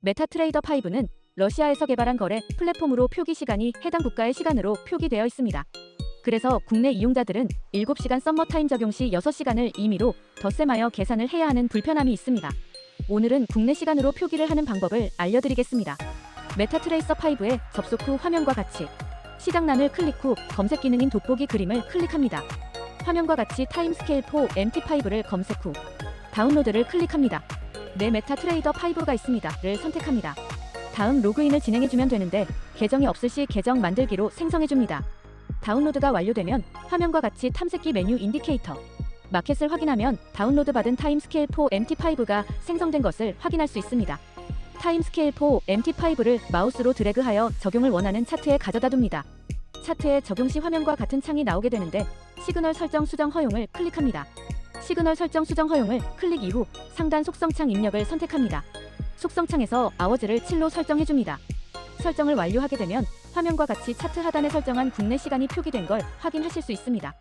메타트레이더 5는 러시아에서 개발한 거래 플랫폼으로 표기 시간이 해당 국가의 시간으로 표기되어 있습니다. 그래서 국내 이용자들은 7시간 썸머타임 적용 시 6시간을 임의로 덧셈하여 계산을 해야 하는 불편함이 있습니다. 오늘은 국내 시간으로 표기를 하는 방법을 알려드리겠습니다. 메타트레이서 5에 접속 후 화면과 같이 시장란을 클릭 후 검색 기능인 돋보기 그림을 클릭합니다. 화면과 같이 타임스케일 4 MT5를 검색 후 다운로드를 클릭합니다. 내 메타 트레이더 5가 있습니다.를 선택합니다. 다음 로그인을 진행해주면 되는데 계정이 없을 시 계정 만들기로 생성해줍니다. 다운로드가 완료되면 화면과 같이 탐색기 메뉴 인디케이터 마켓을 확인하면 다운로드 받은 타임스케일 4 MT5가 생성된 것을 확인할 수 있습니다. 타임스케일 4 MT5를 마우스로 드래그하여 적용을 원하는 차트에 가져다 둡니다. 차트에 적용 시 화면과 같은 창이 나오게 되는데 시그널 설정 수정 허용을 클릭합니다. 시그널 설정 수정 허용을 클릭 이후 상단 속성창 입력을 선택합니다. 속성창에서 아워즈를 7로 설정해줍니다. 설정을 완료하게 되면 화면과 같이 차트 하단에 설정한 국내 시간이 표기된 걸 확인하실 수 있습니다.